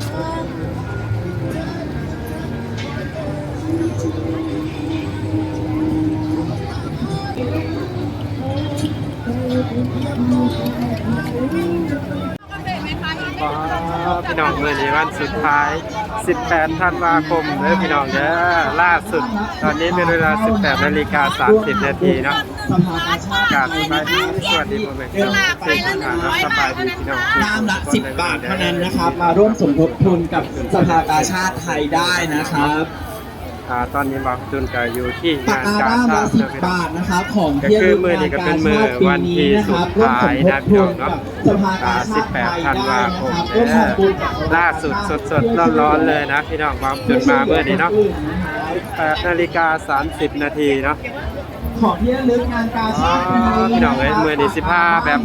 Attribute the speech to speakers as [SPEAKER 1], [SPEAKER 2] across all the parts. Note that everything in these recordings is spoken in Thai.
[SPEAKER 1] Thank you. พี่น้องมือนี้วันสุดท้าย 18 ธันวาคมเด้อพี่น้องเด้อล่าสุด ตอนนี้เป็นเวลา 18 นาฬิกา 30 นาทีเนาะ
[SPEAKER 2] สภากาชาติ
[SPEAKER 1] กราบสบายดีสวัสดีพ่อแม่พี่น้องทุกท่านนะสบายดีพี่น้องทุก
[SPEAKER 2] น้ำละ10 บาทเท่านั้นนะครับ มาร่วมสมทบทุนกับสภากาชาติไทยได้นะครับ
[SPEAKER 1] อ่าตอนนี้บอกจุนก็อยู่ที่
[SPEAKER 2] ปาก
[SPEAKER 1] งาน
[SPEAKER 2] กา
[SPEAKER 1] ชา
[SPEAKER 2] บ้า
[SPEAKER 1] ติ
[SPEAKER 2] ละ
[SPEAKER 1] เนาะพี่น้อง
[SPEAKER 2] 10บาทนะครับของ
[SPEAKER 1] ก็
[SPEAKER 2] ที่
[SPEAKER 1] คือ
[SPEAKER 2] ระลึก
[SPEAKER 1] มื้อนี้
[SPEAKER 2] งาน
[SPEAKER 1] ก็เป็
[SPEAKER 2] กาน
[SPEAKER 1] มื้อ
[SPEAKER 2] ชาติปี
[SPEAKER 1] วันที่
[SPEAKER 2] นี้นะครับ
[SPEAKER 1] สุ
[SPEAKER 2] ร่ว
[SPEAKER 1] ด
[SPEAKER 2] มส
[SPEAKER 1] ท้าย
[SPEAKER 2] มท
[SPEAKER 1] นะ
[SPEAKER 2] บ
[SPEAKER 1] พี่
[SPEAKER 2] ทุ
[SPEAKER 1] น้อนงเนาะ
[SPEAKER 2] กับสภากาชาติไทยได้นะครับร่วมทำบุญกับสภากาชาติ
[SPEAKER 1] ล่าสุดสดๆร้อนๆเลยนะพี่น้องบอกจุนมาเมื่อนี้เนาะ8นาฬิกา30 นาทีเนาะ
[SPEAKER 2] ของที่ระลึกงานกาชาติ
[SPEAKER 1] พี่น้องเอ้ยมือนี้สิพาแบบ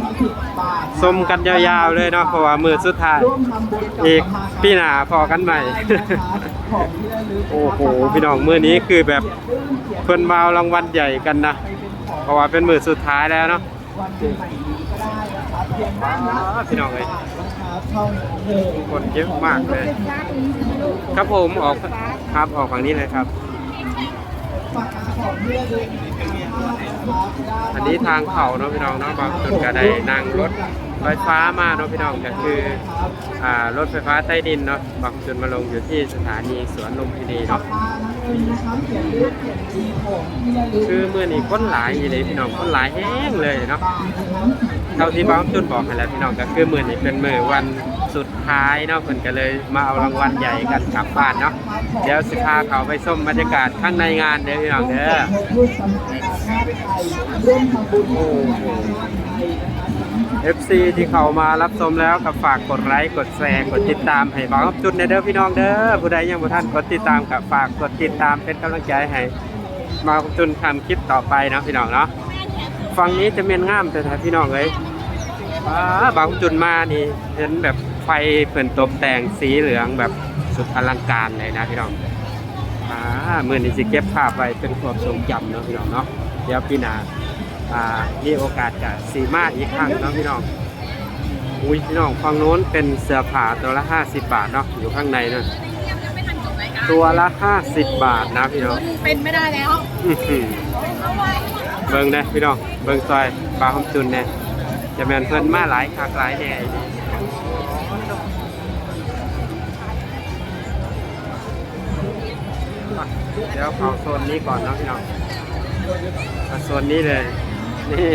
[SPEAKER 1] ชมกันยาวๆเลยเนาะเพราะว่ามือสุดท้ายอีก
[SPEAKER 2] สภากาชาติ
[SPEAKER 1] ปีหนาพอกันใหม่ โอ้โหพี่น้องมือนี้คือแบบเพิ่นมารางวัลใหญ่กันนะเพราะว่าเป็นมือสุดท้ายแล้วเนาะ
[SPEAKER 2] พี่น้
[SPEAKER 1] องเอ้ย
[SPEAKER 2] คนเลย
[SPEAKER 1] คนเยอะมากเลย ครับผมออกครับออกฝั่งนี้เลยครับ
[SPEAKER 2] อัน
[SPEAKER 1] นี้ทางเขาเนาะพี่น้องเนาะบางจุดก็ได้นั่งรถไฟฟ้ามาเนาะพี่น้องก็คืออ่ารถไฟฟ้าใต้ดินเนาะบางจุดมาลงอยู่ที่สถานีสวนลุมพินีเนาะ
[SPEAKER 2] ครับเขียนรูปเขียนจีของที่ระลึก
[SPEAKER 1] คือมื้อนี้คนหลายอีหลีพี่น้องคนหลายแห้งเลยเนาะเท่าที่บางจุดบอกให้แล้วพี่น้องก็คือเมื้อนี้เป็นมื้อวัน สุดท้ายเนาะเพิ่นก็เลยมาเอารางวัลใหญ่กันกลับบ้านเนาะเดี๋ยวสิพาเขาไปชมบรรยากาศข้างในงานเด้อพี่น้องเด้อ
[SPEAKER 2] ร่วมทำบุญกับสภากาชาติไทยร่วมทำบุญกับสภากาชาติไทยนะครับ
[SPEAKER 1] FC ที่เขามารับชมแล้วก็ฝากกดไลค์กดแชร์กดติดตามให้บางจุดในเด้อพี่น้องเด้อผู้ใดยังบ่ทันกดติดตามก็ฝากกดติดตามเป็นกำลังใจให้มาจุนทำคลิปต่อไปเนาะพี่น้องเนาะฝั่งนี้จะเป็นงามแต่ถ้าพี่น้องเอ้ยบางจุนมานี่เห็นแบบ ไฟเพิ่นตกแต่งสีเหลืองแบบสุดอลังการเลยนะพี่น้องอ่ามื้อนี้สิเก็บภาพไว้เป็นความทรงจำเนาะพี่น้องเนาะเดี๋ยวปีหน้าอ่ามีโอกาสจะสีมาอีกครั้งเนาะพี่น้องอุ้ยพี่น้องฝั่งโน้นเป็นเสื้อผ้าตัวละ 50 บาทเนาะอยู่ข้างในนั่นตัวละ 50 บาทนะพี่น้อง
[SPEAKER 3] เป็นไม่ได้แล้ว
[SPEAKER 1] อื้อหือเบิ่งนะพี่น้องเบิ่งซอยปลาหอมจุนเนี่ยจะแม่นเพิ่นมาหลายคักหลายแน่อีนี่ เดี๋ยวเขาโซนนี้ก่อนนะพี่น้องมาโซนนี้เลย นี่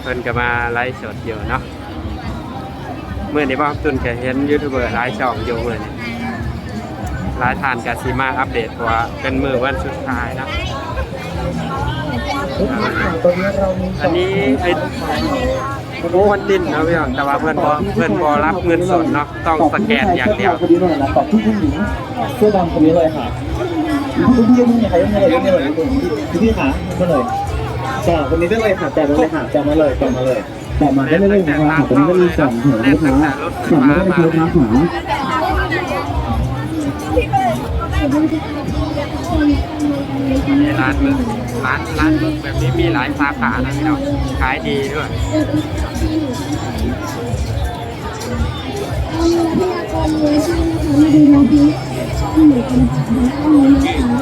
[SPEAKER 1] เพิ่นก็มาไลฟ์สดอยู่เนาะเมื่อนี้บ่ตุนก็เห็นยูทูบเบอร์หลายช่องอยู่เมื่อนี้หลายทานกับซีมาอัปเดตว่าเป็นมือวันสุดท้ายนะ
[SPEAKER 2] ตัวนี้เรามี
[SPEAKER 1] อันนี้ไอ้โอ้วันดินนะพี่น้องแต่ว่าเพื่อนบอเพื่อนบอรับเงินสดเนาะต้องสแกนอย่างเดียว
[SPEAKER 2] คนนี้เลยนะตอบที่ผู้หญิงเสื้อดำคนนี้เลยค่ะ คุณพี่ยังมีใครยังไงยังไงเลยคุณพี่ขามาเลยจ้าคนนี้ได้เลยค่ะแจกมาเลยค่ะแจกมาเลยแจกมาเลยแจกมาได้เลยนะคะคนนี้ได้เลยสองหัวนะคะแจกมาได้เลยค่ะขา
[SPEAKER 1] มีร้านมึกร้านร้านมึกแบบนี้มีหลายสาขานะพี่น้องขายดีด้วย
[SPEAKER 4] พยากรเลยใช่ไหมคะมาดูน้องพีที่อยู่ตรงฝั่งทางด้านนี้นะคะ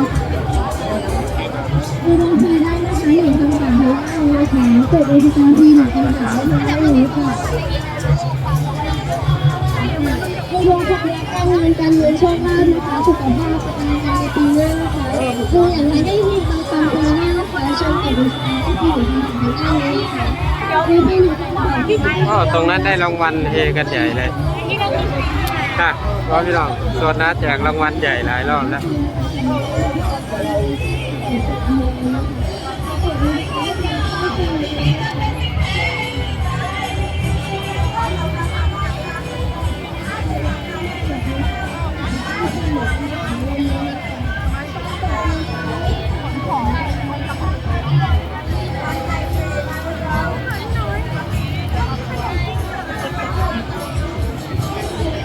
[SPEAKER 4] ดูน้องพีได้นะคะอยู่ทางฝั่งทางด้านนี้นะคะกดเอทีการพีหนึ่งคำถาได้เลยค่ะในดวงชะตาการงานการเงินโชคลาภนะคะสุขภาพการงานในปีหน้านะคะดูอย่างไรได้ที่ปังปังปีหน้านะคะชมกับดูที่พีอยู่ทางด้านนี้นะคะในปีหนึ่ง คำถามที่
[SPEAKER 1] อ๋อตรงนั้นได้รางวัลเฮกันใหญ่เลยค่ะรอพี่น้องโซนนะแจกรางวัลใหญ่หลายรอบแล้ว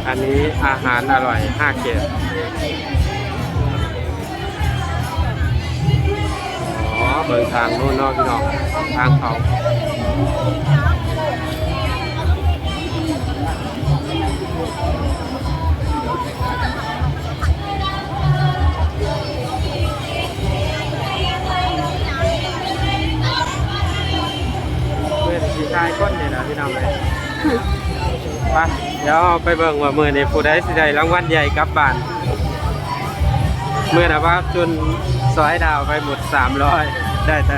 [SPEAKER 1] อันนี้อาหารอร่อย 5 เกรดอ๋อเบิ่งทางโน่นนอกพี่น้องทางเขาเป็นสีชายก้นเนี่ยนะพี่น้องเลย ไปเดี๋ยวไปเบิ่งว่ามือในผู้ใดสิได้รางวัลใหญ่กลับบ้านเมื่อนะว่าจนซอยดาวไปหมดสามร้อยได้แต่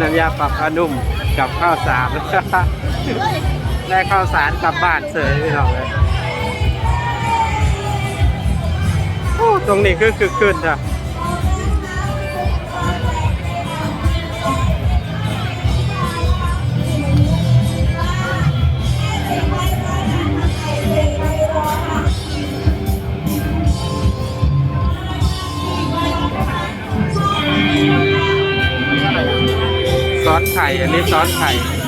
[SPEAKER 1] น้ำยาปรับผ้านุ่มกับข้าวสารได้ข้าวสารกลับบ้านเสยพี่น้องเลยตรงนี้คือคือขึ้นจ้ะ ข่ อันนี้ซอสไข่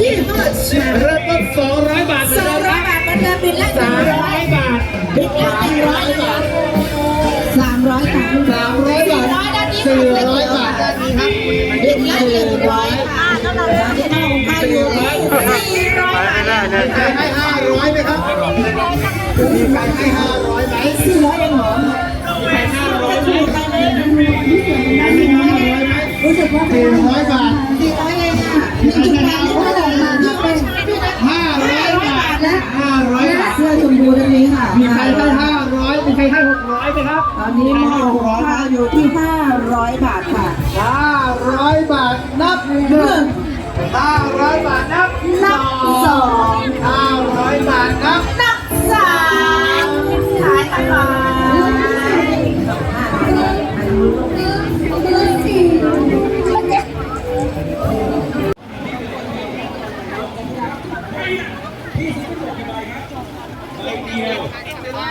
[SPEAKER 3] ยี่ห้อชา
[SPEAKER 5] เริ่มต้นสองร้อยบาท
[SPEAKER 3] สองร้อยบาทมันเดิมบินละสามร้อยบาทบินละหนึ่งร้อยบาทสามร้อยบาท
[SPEAKER 5] สามร้อยบาทสี่ร้อยบาทด้านนี้ครับ
[SPEAKER 3] บินละหนึ่งร้อยบาทแล้วเราจะเอาไปอยู่สี่ร้อยบา
[SPEAKER 1] ไม่
[SPEAKER 3] ท
[SPEAKER 1] ได้เลย
[SPEAKER 5] ใครให้ห้าร้อยไหมครับมีใครให้ห้าร้อยไหม
[SPEAKER 3] สี่ร้อยเองหรอ
[SPEAKER 5] ใครห้าร้อยไหมให้ห้าร้อยไหม
[SPEAKER 3] รู้สึกว่า
[SPEAKER 5] สี่ร้อยบาท
[SPEAKER 3] อนนี้
[SPEAKER 5] ห
[SPEAKER 3] ม้
[SPEAKER 5] อหุ
[SPEAKER 3] งข้าวอยู่ที่ห้าร้อยบาทค่ะ
[SPEAKER 5] ห้าร้อยบาทนับหนึ่งห้าร้อยบาทนับ
[SPEAKER 3] นับสอง
[SPEAKER 5] ห้าร้อยบาทนับ
[SPEAKER 3] นับสามขายตลาด
[SPEAKER 6] มา สา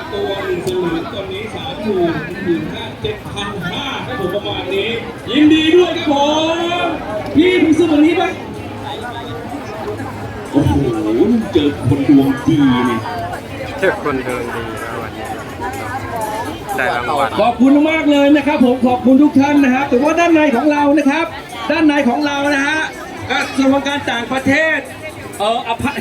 [SPEAKER 6] มตัวหนึ่งสลึงตอนนี้สามถูกหนึ่งห้าเจ็ดพันห้าครับผมประมาณนี้ ยินดีด้วยครับผมพี่เพิ่ซื้อวันนี้ปะโอ้โหเจอคนดวงดีเนี่ย
[SPEAKER 1] เจ้าคนเดินดีแล้ววันนี้ได้รางวัล
[SPEAKER 6] ขอบคุณมากเลยนะครับผมขอบคุณทุกท่านนะครับแต่ว่าด้านในของเรานะครับ ด้านในของเรานะฮะกระทรวงการต่างประเทศเอออภัย